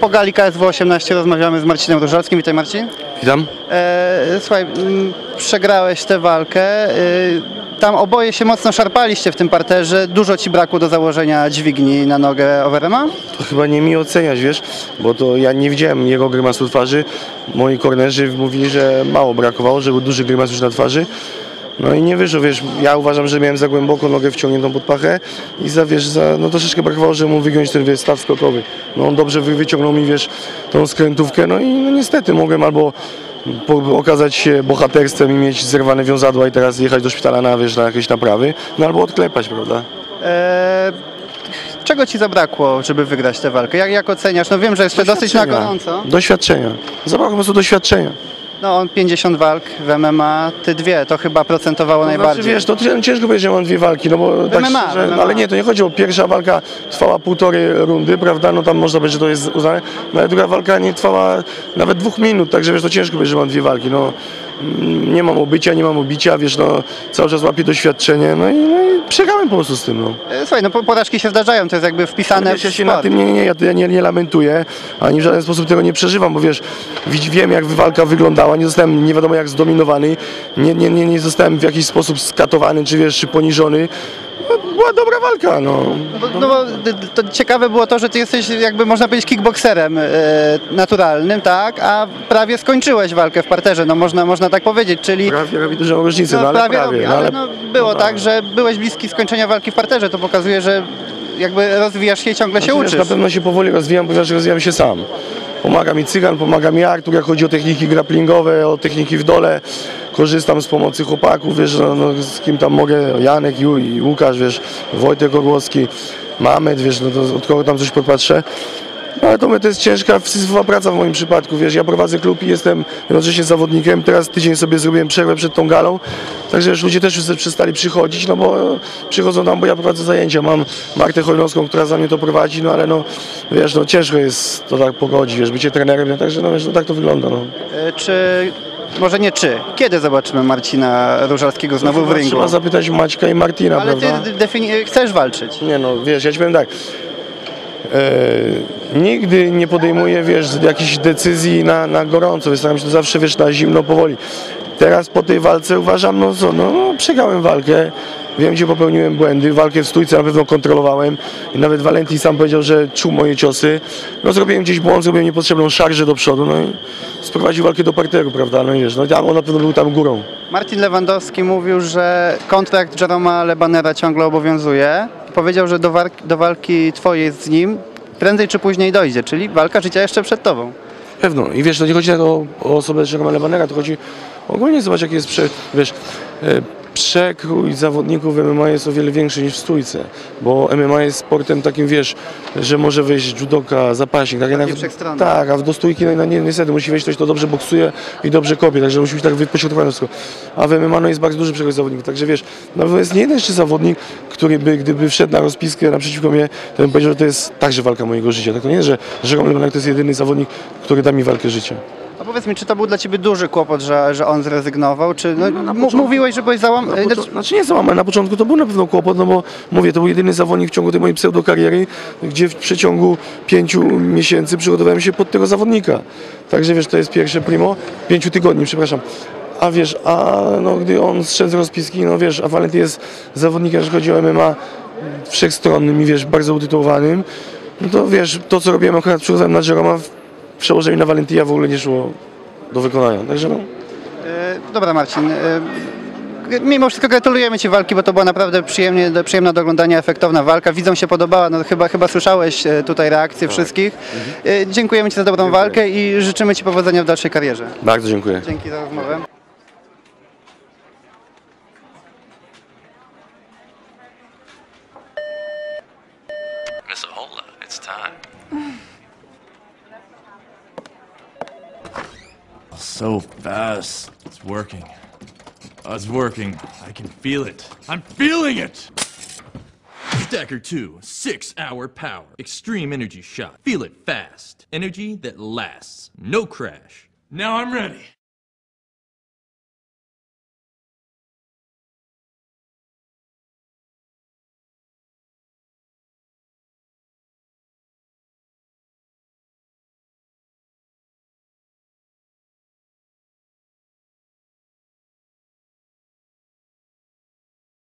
Po gali KSW 18 rozmawiamy z Marcinem Różalskim. Witaj Marcin. Witam. E, słuchaj, przegrałeś tę walkę. E, tam oboje się mocno szarpaliście w tym parterze. Dużo ci brakło do założenia dźwigni na nogę Overema? To chyba nie mi oceniać, wiesz, bo to ja nie widziałem jego grymasu twarzy. Moi kornerzy mówili, że mało brakowało, że był duży grymas już na twarzy. No i nie wyszło, wiesz, ja uważam, że miałem za głęboko nogę wciągniętą pod pachę i za, wiesz, za, no troszeczkę brakowało, żeby mu wygiąć ten, wiesz, staw skokowy. No on dobrze wy, wyciągnął mi, wiesz, tą skrętówkę, no i no niestety mogłem albo okazać się bohaterstwem i mieć zerwane wiązadła i teraz jechać do szpitala na, wiesz, na jakieś naprawy, no albo odklepać, prawda? E, czego ci zabrakło, żeby wygrać tę walkę? Jak, jak oceniasz? No wiem, że jeszcze dosyć na gorąco. Doświadczenia. Zabrakło po prostu doświadczenia. No on 50 walk w MMA, ty dwie, to chyba procentowało najbardziej. Znaczy, wiesz, to cię- ciężko powiedzieć, że mam dwie walki, no bo tak MMA, szczerze, MMA. no ale nie, to nie chodzi o pierwsza walka trwała półtorej rundy, prawda, no tam można powiedzieć, że to jest uznane, no ale druga walka nie trwała nawet dwóch minut, także wiesz, to ciężko powiedzieć, że mam dwie walki, no nie mam obycia, nie mam obicia, wiesz, no cały czas łapię doświadczenie, no i, no i przegrałem po prostu z tym, no. E, Słuchaj, no po- porażki się zdarzają, to jest jakby wpisane Wiesz, ja się na tym nie, nie, nie, ja, ja nie, nie lamentuję, ani w żaden sposób tego nie przeżywam, bo wiesz, wiem jak walka wyglądała, nie zostałem nie wiadomo jak zdominowany, nie, nie, nie, nie zostałem w jakiś sposób skatowany, czy wiesz, czy poniżony. No, była dobra walka, no. No bo, no bo to ciekawe było to, że ty jesteś jakby można powiedzieć kickbokserem e, naturalnym, tak? A prawie skończyłeś walkę w parterze, no można, można tak powiedzieć, czyli Prawie robi dużą różnicę, no, no, ale prawie, prawie, robi, no, ale ale no, było tak, że byłeś bliski skończenia walki w parterze, to pokazuje, że jakby rozwijasz się i ciągle się Znaczy, uczysz. Na pewno się powoli rozwijam, ponieważ rozwijam się sam. Pomaga mi Cygan, pomaga mi Artur, jak chodzi o techniki grapplingowe, o techniki w dole. Korzystam z pomocy chłopaków, wiesz, no, no, z kim tam mogę, Janek, Ju Łukasz, wiesz, Wojtek Orłowski, Mamet, wiesz, no to od kogo tam coś podpatrzę. Ale to, to jest ciężka syzyfowa praca w moim przypadku, wiesz, ja prowadzę klub i jestem jednocześnie zawodnikiem, teraz tydzień sobie zrobiłem przerwę przed tą galą, także już ludzie też już przestali przychodzić, no bo przychodzą tam, bo ja prowadzę zajęcia, mam Martę Chojnowską, która za mnie to prowadzi, no ale no, wiesz, no ciężko jest to tak pogodzić, wiesz, bycie trenerem, no, także no, wiesz, no tak to wygląda, no. E, Czy, może nie czy, kiedy zobaczymy Marcina Różalskiego znowu w ringu? Trzeba zapytać Maćka i Martina, Ale ty prawda? defini- chcesz walczyć. Nie no, wiesz, ja ci powiem tak. E, nigdy nie podejmuję, wiesz, jakichś decyzji na, na gorąco, wystawiam się to zawsze, wiesz, na zimno, powoli. Teraz po tej walce uważam, no co, no, no przegrałem walkę, wiem, gdzie popełniłem błędy, walkę w stójce na pewno kontrolowałem nawet Valentin sam powiedział, że czuł moje ciosy. No zrobiłem gdzieś błąd, zrobiłem niepotrzebną szarżę do przodu, no i sprowadził walkę do parteru, prawda, no wiesz, no on na pewno był tam górą. Martin Lewandowski mówił, że kontrakt Jeroma Lebanera ciągle obowiązuje. Powiedział, że do, walki- do walki twojej z nim prędzej czy później dojdzie, czyli walka życia jeszcze przed tobą. Pewno. I wiesz, to nie chodzi tylko o, o osobę Jeroma Lebanera, to chodzi ogólnie, zobacz jaki jest, prze, wiesz, e, przekrój zawodników w MMA jest o wiele większy niż w stójce, bo MMA jest sportem takim, wiesz, że może wejść judoka, zapaśnik, tak, jak- wszechstronny. tak, a w do stójki, no, nie, niestety, musi wejść ktoś, kto dobrze boksuje i dobrze kopie, także musi być tak wypośrodkowane wszystko. A w MMA no, jest bardzo duży przekrój zawodników, także wiesz, no jest nie jeden jeszcze zawodnik, który by, gdyby wszedł na rozpiskę naprzeciwko mnie, to bym powiedział, że to jest także walka mojego życia. Tak to nie jest, że Jerome Lebaner to jest jedyny zawodnik, który da mi walkę życia. Powiedz mi, czy to był dla ciebie duży kłopot, że, że on zrezygnował? Czy no, mu- początku- mówiłeś, że byłeś załam... Na e, począ- znaczy- Znaczy nie załamany, na początku to był na pewno kłopot, no bo mówię, to był jedyny zawodnik w ciągu tej mojej pseudokariery, gdzie w przeciągu pięciu miesięcy przygotowałem się pod tego zawodnika. Także wiesz, to jest pierwsze primo, pięciu tygodni, przepraszam. A wiesz, a no, gdy on z rozpiski, no wiesz, a Valenty jest zawodnikiem, jeżeli chodzi o MMA, wszechstronnym i wiesz, bardzo utytułowanym, no to wiesz, to co robiłem akurat przygotowałem na Jeroma, w przełożeniu na Valentia w ogóle nie szło do wykonania. Także no, E, Dobra Marcin, e, mimo wszystko gratulujemy Ci walki, bo to była naprawdę przyjemnie, przyjemna do oglądania, efektowna walka. Widzom się podobała, no chyba, chyba słyszałeś e, tutaj reakcje wszystkich. E, Dziękujemy Ci za dobrą walkę i życzymy Ci powodzenia w dalszej karierze. bardzo dziękuję. Dzięki za rozmowę. So fast. It's working. It's working. I can feel it. I'm feeling it! Stacker 2, 6 hour power. Extreme energy shot. Feel it fast. Energy that lasts. No crash. Now I'm ready.